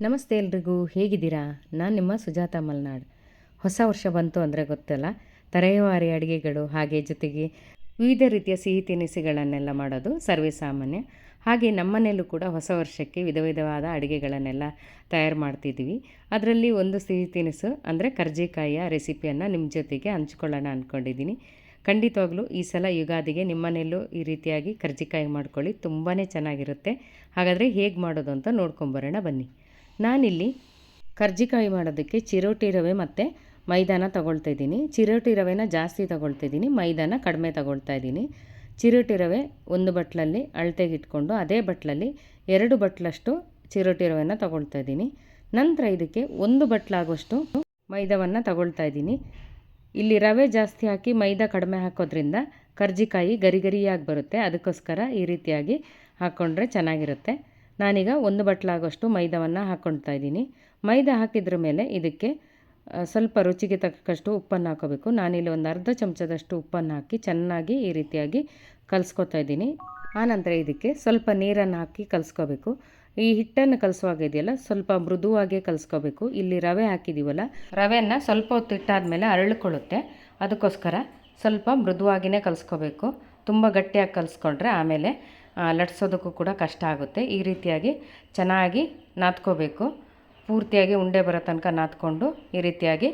ನಮಸ್ತೆ ಎಲ್ರಿಗೂ, ಹೇಗಿದ್ದೀರಾ? ನಾನು ನಿಮ್ಮ ಸುಜಾತ ಮಲ್ನಾಡ್. ಹೊಸ ವರ್ಷ ಬಂತು ಅಂದರೆ ಗೊತ್ತಲ್ಲ ತರಹೇವಾರಿ ಅಡುಗೆಗಳು ಹಾಗೆ ಜೊತೆಗೆ ವಿವಿಧ ರೀತಿಯ ಸಿಹಿ ತಿನಿಸುಗಳನ್ನೆಲ್ಲ ಮಾಡೋದು ಸರ್ವೇ ಸಾಮಾನ್ಯ. ಹಾಗೆ ನಮ್ಮನೆಯಲ್ಲೂ ಕೂಡ ಹೊಸ ವರ್ಷಕ್ಕೆ ವಿಧ ವಿಧವಾದ ಅಡುಗೆಗಳನ್ನೆಲ್ಲ ತಯಾರು ಮಾಡ್ತಿದ್ದೀವಿ. ಅದರಲ್ಲಿ ಒಂದು ಸಿಹಿ ತಿನಿಸು ಅಂದರೆ ಕರ್ಜಿಕಾಯಿಯ ರೆಸಿಪಿಯನ್ನು ನಿಮ್ಮ ಜೊತೆಗೆ ಹಂಚ್ಕೊಳ್ಳೋಣ ಅಂದ್ಕೊಂಡಿದ್ದೀನಿ ಖಂಡಿತವಾಗ್ಲೂ ಈ ಸಲ ಯುಗಾದಿಗೆ ನಿಮ್ಮನೆಯಲ್ಲೂ ಈ ರೀತಿಯಾಗಿ ಕರ್ಜಿಕಾಯಿ ಮಾಡ್ಕೊಳ್ಳಿ ತುಂಬಾ ಚೆನ್ನಾಗಿರುತ್ತೆ. ಹಾಗಾದರೆ ಹೇಗೆ ಮಾಡೋದು ಅಂತ ನೋಡ್ಕೊಂಬರೋಣ ಬನ್ನಿ. ನಾನಿಲ್ಲಿ ಕರ್ಜಿಕಾಯಿ ಮಾಡೋದಕ್ಕೆ ಚಿರೋಟಿ ರವೆ ಮತ್ತು ಮೈದಾನ ತಗೊಳ್ತಾ ಇದ್ದೀನಿ. ಚಿರೋಟಿ ರವೆನ ಜಾಸ್ತಿ ತಗೊಳ್ತಾ ಇದ್ದೀನಿ. ಮೈದಾನ ಕಡಿಮೆ ತಗೊಳ್ತಾ ಇದ್ದೀನಿ. ಚಿರೋಟಿ ರವೆ ಒಂದು ಬಟ್ಲಲ್ಲಿ ಅಳತೆಗೆ ಇಟ್ಕೊಂಡು ಅದೇ ಬಟ್ಲಲ್ಲಿ ಎರಡು ಬಟ್ಲಷ್ಟು ಚಿರೋಟಿ ರವೆನ ತಗೊಳ್ತಾ ಇದ್ದೀನಿ. ನಂತರ ಇದಕ್ಕೆ ಒಂದು ಬಟ್ಲಾಗುವಷ್ಟು ಮೈದಾವನ್ನು ತಗೊಳ್ತಾ ಇದ್ದೀನಿ. ಇಲ್ಲಿ ರವೆ ಜಾಸ್ತಿ ಹಾಕಿ ಮೈದಾ ಕಡಿಮೆ ಹಾಕೋದ್ರಿಂದ ಕರ್ಜಿಕಾಯಿ ಗರಿಗರಿಯಾಗಿ ಬರುತ್ತೆ. ಅದಕ್ಕೋಸ್ಕರ ಈ ರೀತಿಯಾಗಿ ಹಾಕ್ಕೊಂಡ್ರೆ ಚೆನ್ನಾಗಿರುತ್ತೆ. ನಾನೀಗ ಒಂದು ಬಟ್ಲಾಗೋಷ್ಟು ಮೈದಾವನ್ನು ಹಾಕ್ಕೊಳ್ತಾ ಇದ್ದೀನಿ. ಮೈದಾ ಹಾಕಿದ್ರ ಮೇಲೆ ಇದಕ್ಕೆ ಸ್ವಲ್ಪ ರುಚಿಗೆ ತಕ್ಕಷ್ಟು ಉಪ್ಪನ್ನು ಹಾಕೋಬೇಕು. ನಾನಿಲ್ಲಿ ಒಂದು ಅರ್ಧ ಚಮಚದಷ್ಟು ಉಪ್ಪನ್ನು ಹಾಕಿ ಚೆನ್ನಾಗಿ ಈ ರೀತಿಯಾಗಿ ಕಲಿಸ್ಕೊತಾ ಇದ್ದೀನಿ. ಆನಂತರ ಇದಕ್ಕೆ ಸ್ವಲ್ಪ ನೀರನ್ನು ಹಾಕಿ ಕಲಿಸ್ಕೋಬೇಕು. ಈ ಹಿಟ್ಟನ್ನು ಕಲಿಸುವಾಗ ಇದೆಯಲ್ಲ, ಸ್ವಲ್ಪ ಮೃದುವಾಗೇ ಕಲಿಸ್ಕೋಬೇಕು. ಇಲ್ಲಿ ರವೆ ಹಾಕಿದ್ದೀವಲ್ಲ ರವೆಯನ್ನು ಸ್ವಲ್ಪ ಹೊತ್ತು ಇಟ್ಟಾದಮೇಲೆ ಅರಳಿಕೊಳ್ಳುತ್ತೆ. ಅದಕ್ಕೋಸ್ಕರ ಸ್ವಲ್ಪ ಮೃದುವಾಗಿಯೇ ಕಲಿಸ್ಕೋಬೇಕು. ತುಂಬ ಗಟ್ಟಿಯಾಗಿ ಕಲಿಸ್ಕೊಂಡ್ರೆ ಆಮೇಲೆ ಲಟ್ಸೋದಕ್ಕೂ ಕೂಡ ಕಷ್ಟ ಆಗುತ್ತೆ. ಈ ರೀತಿಯಾಗಿ ಚೆನ್ನಾಗಿ ನಾದ್ಕೋಬೇಕು. ಪೂರ್ತಿಯಾಗಿ ಉಂಡೆ ಬರೋ ತನಕ ನಾದ್ಕೊಂಡು ಈ ರೀತಿಯಾಗಿ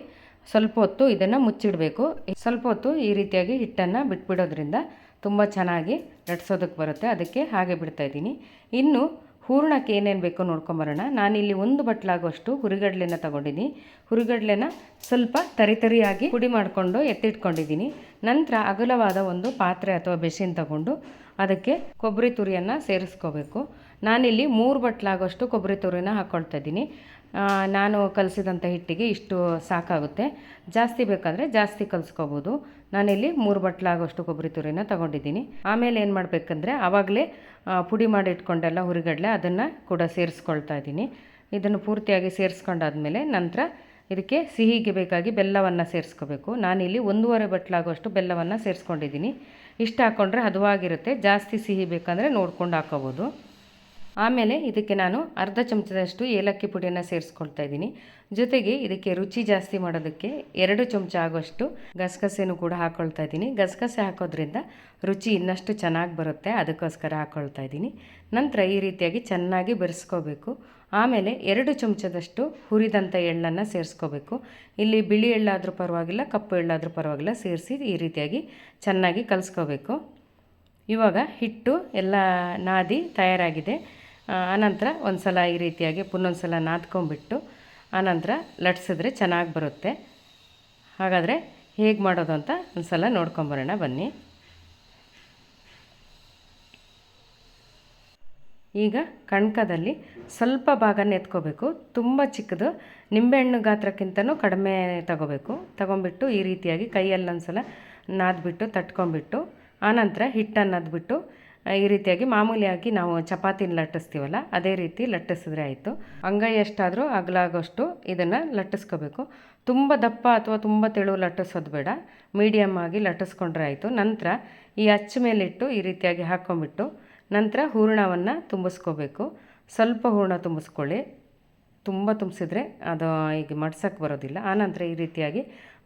ಸ್ವಲ್ಪ ಹೊತ್ತು ಇದನ್ನು ಮುಚ್ಚಿಡಬೇಕು. ಸ್ವಲ್ಪ ಹೊತ್ತು ಈ ರೀತಿಯಾಗಿ ಹಿಟ್ಟನ್ನು ಬಿಟ್ಬಿಡೋದ್ರಿಂದ ತುಂಬ ಚೆನ್ನಾಗಿ ಲಟ್ಸೋದಕ್ಕೆ ಬರುತ್ತೆ. ಅದಕ್ಕೆ ಹಾಗೆ ಬಿಡ್ತಾ ಇದ್ದೀನಿ. ಇನ್ನು ಹೂರಣಕ್ಕೆ ಏನೇನು ಬೇಕೋ ನೋಡ್ಕೊಂಬರೋಣ. ನಾನಿಲ್ಲಿ ಒಂದು ಬಟ್ಲಾಗುವಷ್ಟು ಹುರಿಗಡಲೆನ ತಗೊಂಡಿದ್ದೀನಿ ಹುರಿಗಡಲೆನ ಸ್ವಲ್ಪ ತರಿತರಿಯಾಗಿ ಪುಡಿ ಮಾಡಿಕೊಂಡು ಎತ್ತಿಟ್ಕೊಂಡಿದ್ದೀನಿ ನಂತರ ಅಗಲವಾದ ಒಂದು ಪಾತ್ರೆ ಅಥವಾ ಬೆಸಿನ್ ತಗೊಂಡು ಅದಕ್ಕೆ ಕೊಬ್ಬರಿ ತುರಿಯನ್ನು ಸೇರಿಸ್ಕೋಬೇಕು. ನಾನಿಲ್ಲಿ ಮೂರು ಬಟ್ಲಾಗುವಷ್ಟು ಕೊಬ್ಬರಿ ತುರಿನ ಹಾಕ್ಕೊಳ್ತಾ ಇದ್ದೀನಿ. ನಾನು ಕಲಸಿದಂಥ ಹಿಟ್ಟಿಗೆ ಇಷ್ಟು ಸಾಕಾಗುತ್ತೆ. ಜಾಸ್ತಿ ಬೇಕಾದರೆ ಜಾಸ್ತಿ ಕಲಿಸ್ಕೋಬೋದು. ನಾನಿಲ್ಲಿ ಮೂರು ಬಟ್ಲಾಗೋಷ್ಟು ಕೊಬ್ಬರಿ ತುರಿನ ತಗೊಂಡಿದ್ದೀನಿ. ಆಮೇಲೆ ಏನು ಮಾಡಬೇಕಂದ್ರೆ ಆವಾಗಲೇ ಪುಡಿ ಮಾಡಿ ಇಟ್ಕೊಂಡೆಲ್ಲ ಹುರಿಗಡಲೆ ಅದನ್ನು ಕೂಡ ಸೇರಿಸ್ಕೊಳ್ತಾ ಇದ್ದೀನಿ. ಇದನ್ನು ಪೂರ್ತಿಯಾಗಿ ಸೇರಿಸ್ಕೊಂಡಾದ್ಮೇಲೆ ನಂತರ ಇದಕ್ಕೆ ಸಿಹಿಗೆ ಬೇಕಾಗಿ ಬೆಲ್ಲವನ್ನು ಸೇರಿಸ್ಕೋಬೇಕು. ನಾನಿಲ್ಲಿ ಒಂದೂವರೆ ಬಟ್ಲಾಗುವಷ್ಟು ಬೆಲ್ಲವನ್ನು ಸೇರಿಸ್ಕೊಂಡಿದ್ದೀನಿ. ಇಷ್ಟು ಹಾಕ್ಕೊಂಡ್ರೆ ಹದವಾಗಿರುತ್ತೆ ಜಾಸ್ತಿ ಸಿಹಿ ಬೇಕಂದರೆ ನೋಡ್ಕೊಂಡು ಹಾಕೋಬೋದು. ಆಮೇಲೆ ಇದಕ್ಕೆ ನಾನು ಅರ್ಧ ಚಮಚದಷ್ಟು ಏಲಕ್ಕಿ ಪುಡಿಯನ್ನು ಸೇರಿಸ್ಕೊಳ್ತಾ ಇದ್ದೀನಿ. ಜೊತೆಗೆ ಇದಕ್ಕೆ ರುಚಿ ಜಾಸ್ತಿ ಮಾಡೋದಕ್ಕೆ ಎರಡು ಚಮಚ ಆಗುವಷ್ಟು ಗಸಗಸೆನೂ ಕೂಡ ಹಾಕ್ಕೊಳ್ತಾ ಇದ್ದೀನಿ. ಗಸಗಸೆ ಹಾಕೋದ್ರಿಂದ ರುಚಿ ಇನ್ನಷ್ಟು ಚೆನ್ನಾಗಿ ಬರುತ್ತೆ, ಅದಕ್ಕೋಸ್ಕರ ಹಾಕ್ಕೊಳ್ತಾ ಇದ್ದೀನಿ. ನಂತರ ಈ ರೀತಿಯಾಗಿ ಚೆನ್ನಾಗಿ ಬೆರೆಸ್ಕೋಬೇಕು. ಆಮೇಲೆ ಎರಡು ಚಮಚದಷ್ಟು ಹುರಿದಂಥ ಎಳ್ಳನ್ನು ಸೇರಿಸ್ಕೋಬೇಕು. ಇಲ್ಲಿ ಬಿಳಿ ಎಳ್ಳಾದರೂ ಪರವಾಗಿಲ್ಲ, ಕಪ್ಪು ಎಳ್ಳಾದರೂ ಪರವಾಗಿಲ್ಲ, ಸೇರಿಸಿ ಈ ರೀತಿಯಾಗಿ ಚೆನ್ನಾಗಿ ಕಲಿಸ್ಕೋಬೇಕು. ಇವಾಗ ಹಿಟ್ಟು ಎಲ್ಲ ನಾದಿ ತಯಾರಾಗಿದೆ. ಆನಂತರ ಒಂದು ಸಲ ಈ ರೀತಿಯಾಗಿ ಪುನೊಂದು ಸಲ ನಾದ್ಕೊಂಬಿಟ್ಟು ಆನಂತರ ಲಟ್ಸಿದ್ರೆ ಚೆನ್ನಾಗಿ ಬರುತ್ತೆ. ಹಾಗಾದರೆ ಹೇಗೆ ಮಾಡೋದು ಅಂತ ಒಂದು ಸಲ ನೋಡ್ಕೊಂಬರೋಣ ಬನ್ನಿ. ಈಗ ಕಣ್ಕದಲ್ಲಿ ಸ್ವಲ್ಪ ಭಾಗನ ಎತ್ಕೋಬೇಕು. ತುಂಬ ಚಿಕ್ಕದು. ನಿಂಬೆಹಣ್ಣು ಗಾತ್ರಕ್ಕಿಂತನೂ ಕಡಿಮೆ ತಗೋಬೇಕು. ತಗೊಂಬಿಟ್ಟು ಈ ರೀತಿಯಾಗಿ ಕೈಯಲ್ಲಿ ಒಂದ್ಸಲ ನಾದ್ಬಿಟ್ಟು ತಟ್ಕೊಂಬಿಟ್ಟು ಆನಂತರ ಹಿಟ್ಟನ್ನು ಅದ್ಬಿಟ್ಟು ಈ ರೀತಿಯಾಗಿ ಮಾಮೂಲಿಯಾಗಿ ನಾವು ಚಪಾತಿನ ಲಟ್ಟಿಸ್ತೀವಲ್ಲ, ಅದೇ ರೀತಿ ಲಟ್ಟಿಸಿದ್ರೆ ಆಯಿತು. ಅಂಗೈ ಎಷ್ಟಾದರೂ ಅಗಲಾಗೋಷ್ಟು ಇದನ್ನು ಲಟ್ಟಿಸ್ಕೋಬೇಕು. ತುಂಬ ದಪ್ಪ ಅಥವಾ ತುಂಬ ತೆಳು ಲಟ್ಟಿಸೋದು ಬೇಡ. ಮೀಡಿಯಮ್ ಆಗಿ ಲಟ್ಟಿಸ್ಕೊಂಡ್ರೆ ಆಯಿತು. ನಂತರ ಈ ಅಚ್ಚ ಮೇಲಿಟ್ಟು ಈ ರೀತಿಯಾಗಿ ಹಾಕ್ಕೊಂಬಿಟ್ಟು ನಂತರ ಹೂರಣವನ್ನು ತುಂಬಿಸ್ಕೋಬೇಕು. ಸ್ವಲ್ಪ ಹೂರಣ ತುಂಬಿಸ್ಕೊಳ್ಳಿ. ತುಂಬ ತುಂಬಿಸಿದ್ರೆ ಅದು ಈಗ ಮಡ್ಸೋಕ್ಕೆ ಬರೋದಿಲ್ಲ. ಆನಂತರ ಈ ರೀತಿಯಾಗಿ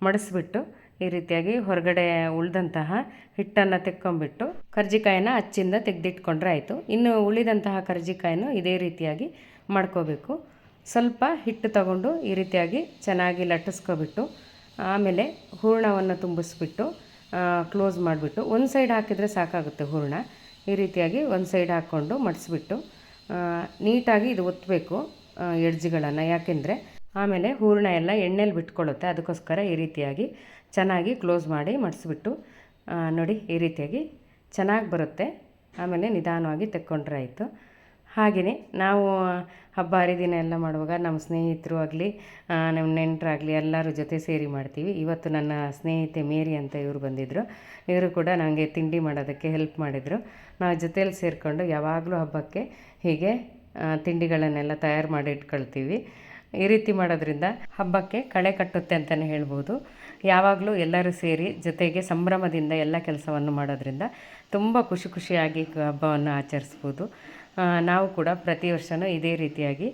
ಮಡಿಸ್ಬಿಟ್ಟು ಈ ರೀತಿಯಾಗಿ ಹೊರಗಡೆ ಉಳಿದಂತಹ ಹಿಟ್ಟನ್ನು ತೆಕ್ಕೊಂಬಿಟ್ಟು ಕರ್ಜಿಕಾಯಿನ ಅಚ್ಚಿಂದ ತೆಗೆದಿಟ್ಕೊಂಡ್ರೆ ಆಯಿತು. ಇನ್ನು ಉಳಿದಂತಹ ಕರ್ಜಿಕಾಯಿನೂ ಇದೇ ರೀತಿಯಾಗಿ ಮಾಡ್ಕೋಬೇಕು. ಸ್ವಲ್ಪ ಹಿಟ್ಟು ತಗೊಂಡು ಈ ರೀತಿಯಾಗಿ ಚೆನ್ನಾಗಿ ಲಟ್ಟಿಸ್ಕೊಬಿಟ್ಟು, ಆಮೇಲೆ ಹೂರಣವನ್ನು ತುಂಬಿಸ್ಬಿಟ್ಟು ಕ್ಲೋಸ್ ಮಾಡಿಬಿಟ್ಟು ಒಂದು ಸೈಡ್ ಹಾಕಿದರೆ ಸಾಕಾಗುತ್ತೆ ಹೂರಣ. ಈ ರೀತಿಯಾಗಿ ಒಂದು ಸೈಡ್ ಹಾಕ್ಕೊಂಡು ಮಡಿಸ್ಬಿಟ್ಟು ನೀಟಾಗಿ ಇದು ಒತ್ತಬೇಕು ಎಡ್ಜ್ಗಳನ್ನು. ಯಾಕೆಂದರೆ ಆಮೇಲೆ ಹೂರಣ ಎಲ್ಲ ಎಣ್ಣೆಲಿ ಬಿಟ್ಕೊಳ್ಳುತ್ತೆ. ಅದಕ್ಕೋಸ್ಕರ ಈ ರೀತಿಯಾಗಿ ಚೆನ್ನಾಗಿ ಕ್ಲೋಸ್ ಮಾಡಿ ಮಡಿಸ್ಬಿಟ್ಟು ನೋಡಿ ಈ ರೀತಿಯಾಗಿ ಚೆನ್ನಾಗಿ ಬರುತ್ತೆ. ಆಮೇಲೆ ನಿಧಾನವಾಗಿ ತೆಕ್ಕೊಂಡ್ರೆ ಆಯಿತು. ಹಾಗೆಯೇ ನಾವು ಹಬ್ಬ ಹರಿದಿನ ಎಲ್ಲ ಮಾಡುವಾಗ ನಮ್ಮ ಸ್ನೇಹಿತರು ಆಗಲಿ ನಮ್ಮ ನೆಂಟರಾಗಲಿ ಎಲ್ಲರೂ ಜೊತೆ ಸೇರಿ ಮಾಡ್ತೀವಿ. ಇವತ್ತು ನನ್ನ ಸ್ನೇಹಿತೆ ಮೇರಿ ಅಂತ ಇವರು ಬಂದಿದ್ದರು ಇವರು ಕೂಡ ನನಗೆ ತಿಂಡಿ ಮಾಡೋದಕ್ಕೆ ಹೆಲ್ಪ್ ಮಾಡಿದರು. ನಾವು ಜೊತೆಯಲ್ಲಿ ಸೇರಿಕೊಂಡು ಯಾವಾಗಲೂ ಹಬ್ಬಕ್ಕೆ ಹೀಗೆ ತಿಂಡಿಗಳನ್ನೆಲ್ಲ ತಯಾರು ಮಾಡಿ ಇಟ್ಕೊಳ್ತೀವಿ. ಈ ರೀತಿ ಮಾಡೋದ್ರಿಂದ ಹಬ್ಬಕ್ಕೆ ಕಳೆ ಕಟ್ಟುತ್ತೆ ಅಂತಲೇ ಹೇಳ್ಬೋದು. ಯಾವಾಗಲೂ ಎಲ್ಲರೂ ಸೇರಿ ಜೊತೆಗೆ ಸಂಭ್ರಮದಿಂದ ಎಲ್ಲ ಕೆಲಸವನ್ನು ಮಾಡೋದ್ರಿಂದ ತುಂಬ ಖುಷಿ ಖುಷಿಯಾಗಿ ಹಬ್ಬವನ್ನು ಆಚರಿಸ್ಬೋದು. ನಾವು ಕೂಡ ಪ್ರತಿ ವರ್ಷವೂ ಇದೇ ರೀತಿಯಾಗಿ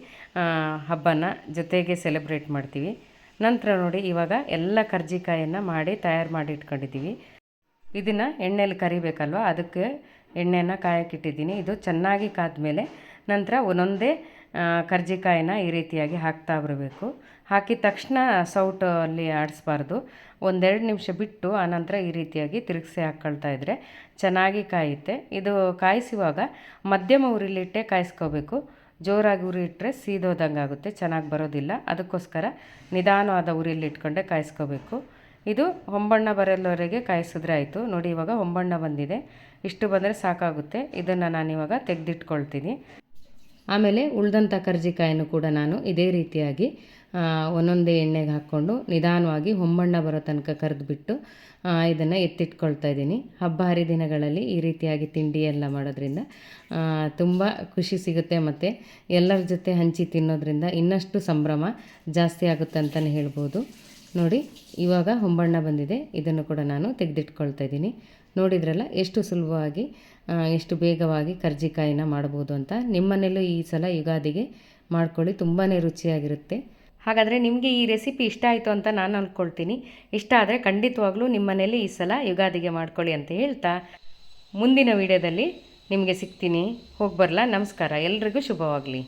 ಹಬ್ಬನ ಜೊತೆಗೆ ಸೆಲೆಬ್ರೇಟ್ ಮಾಡ್ತೀವಿ. ನಂತರ ನೋಡಿ ಇವಾಗ ಎಲ್ಲ ಕರ್ಜಿಕಾಯನ್ನು ಮಾಡಿ ತಯಾರು ಮಾಡಿ ಇಟ್ಕೊಂಡಿದ್ದೀವಿ. ಇದನ್ನು ಎಣ್ಣೆಲಿ ಕರಿಬೇಕಲ್ವ? ಅದಕ್ಕೆ ಎಣ್ಣೆನ ಕಾಯಕ್ಕಿಟ್ಟಿದ್ದೀನಿ ಇದು ಚೆನ್ನಾಗಿ ಕಾದ ಮೇಲೆ ನಂತರ ಒಂದೊಂದೇ ಕರ್ಜಿಕಾಯಿನ ಈ ರೀತಿಯಾಗಿ ಹಾಕ್ತಾ ಬರಬೇಕು. ಹಾಕಿದ ತಕ್ಷಣ ಸೌಟಲ್ಲಿ ಆಡಿಸ್ಬಾರ್ದು. ಒಂದೆರಡು ನಿಮಿಷ ಬಿಟ್ಟು ಆನಂತರ ಈ ರೀತಿಯಾಗಿ ತಿರುಗಿಸಿ ಹಾಕ್ಕೊಳ್ತಾ ಇದ್ದರೆ ಚೆನ್ನಾಗಿ ಕಾಯುತ್ತೆ. ಇದು ಕಾಯಿಸುವಾಗ ಮಧ್ಯಮ ಉರಿಲಿಟ್ಟೆ ಕಾಯಿಸ್ಕೋಬೇಕು. ಜೋರಾಗಿ ಉರಿ ಇಟ್ಟರೆ ಸೀದೋದಂಗೆ ಆಗುತ್ತೆ, ಚೆನ್ನಾಗಿ ಬರೋದಿಲ್ಲ. ಅದಕ್ಕೋಸ್ಕರ ನಿಧಾನವಾದ ಉರಿಯಲ್ಲಿ ಇಟ್ಕೊಂಡೆ ಕಾಯಿಸ್ಕೋಬೇಕು. ಇದು ಹೊಂಬಣ್ಣ ಬರಲ್ಲವರೆಗೆ ಕಾಯಿಸಿದ್ರೆ ಆಯಿತು. ನೋಡಿ, ಇವಾಗ ಹೊಂಬಣ್ಣ ಬಂದಿದೆ. ಇಷ್ಟು ಬಂದರೆ ಸಾಕಾಗುತ್ತೆ. ಇದನ್ನು ನಾನಿವಾಗ ತೆಗೆದಿಟ್ಕೊಳ್ತೀನಿ. ಆಮೇಲೆ ಉಳಿದಂಥ ಕರ್ಜಿಕಾಯನ್ನು ಕೂಡ ನಾನು ಇದೇ ರೀತಿಯಾಗಿ ಒಂದೊಂದೇ ಎಣ್ಣೆಗೆ ಹಾಕ್ಕೊಂಡು ನಿಧಾನವಾಗಿ ಹೊಂಬಣ್ಣ ಬರೋ ತನಕ ಕರೆದುಬಿಟ್ಟು ಇದನ್ನು ಎತ್ತಿಟ್ಕೊಳ್ತಾ ಇದ್ದೀನಿ. ಹಬ್ಬ ಹರಿದಿನಗಳಲ್ಲಿ ಈ ರೀತಿಯಾಗಿ ತಿಂಡಿ ಎಲ್ಲ ಮಾಡೋದ್ರಿಂದ ತುಂಬ ಖುಷಿ ಸಿಗುತ್ತೆ ಮತ್ತು ಎಲ್ಲರ ಜೊತೆ ಹಂಚಿ ತಿನ್ನೋದ್ರಿಂದ ಇನ್ನಷ್ಟು ಸಂಭ್ರಮ ಜಾಸ್ತಿ ಆಗುತ್ತೆ ಅಂತಲೇ ಹೇಳ್ಬೋದು. ನೋಡಿ, ಇವಾಗ ಹೊಂಬಣ್ಣ ಬಂದಿದೆ. ಇದನ್ನು ಕೂಡ ನಾನು ತೆಗೆದಿಟ್ಕೊಳ್ತಾ ಇದ್ದೀನಿ. ನೋಡಿದ್ರಲ್ಲ, ಎಷ್ಟು ಸುಲಭವಾಗಿ ಎಷ್ಟು ಬೇಗವಾಗಿ ಕರ್ಜಿಕಾಯಿನ ಮಾಡ್ಬೋದು ಅಂತ. ನಿಮ್ಮನೇಲೂ ಈ ಸಲ ಯುಗಾದಿಗೆ ಮಾಡ್ಕೊಳ್ಳಿ ತುಂಬಾ ರುಚಿಯಾಗಿರುತ್ತೆ. ಹಾಗಾದರೆ ನಿಮಗೆ ಈ ರೆಸಿಪಿ ಇಷ್ಟ ಆಯಿತು ಅಂತ ನಾನು ಅಂದ್ಕೊಳ್ತೀನಿ ಇಷ್ಟ ಆದರೆ ಖಂಡಿತವಾಗ್ಲೂ ನಿಮ್ಮನೇಲಿ ಈ ಸಲ ಯುಗಾದಿಗೆ ಮಾಡ್ಕೊಳ್ಳಿ ಅಂತ ಹೇಳ್ತಾ ಮುಂದಿನ ವಿಡಿಯೋದಲ್ಲಿ ನಿಮಗೆ ಸಿಗ್ತೀನಿ. ಹೋಗಿ ಬರಲಾ ನಮಸ್ಕಾರ. ಎಲ್ರಿಗೂ ಶುಭವಾಗಲಿ.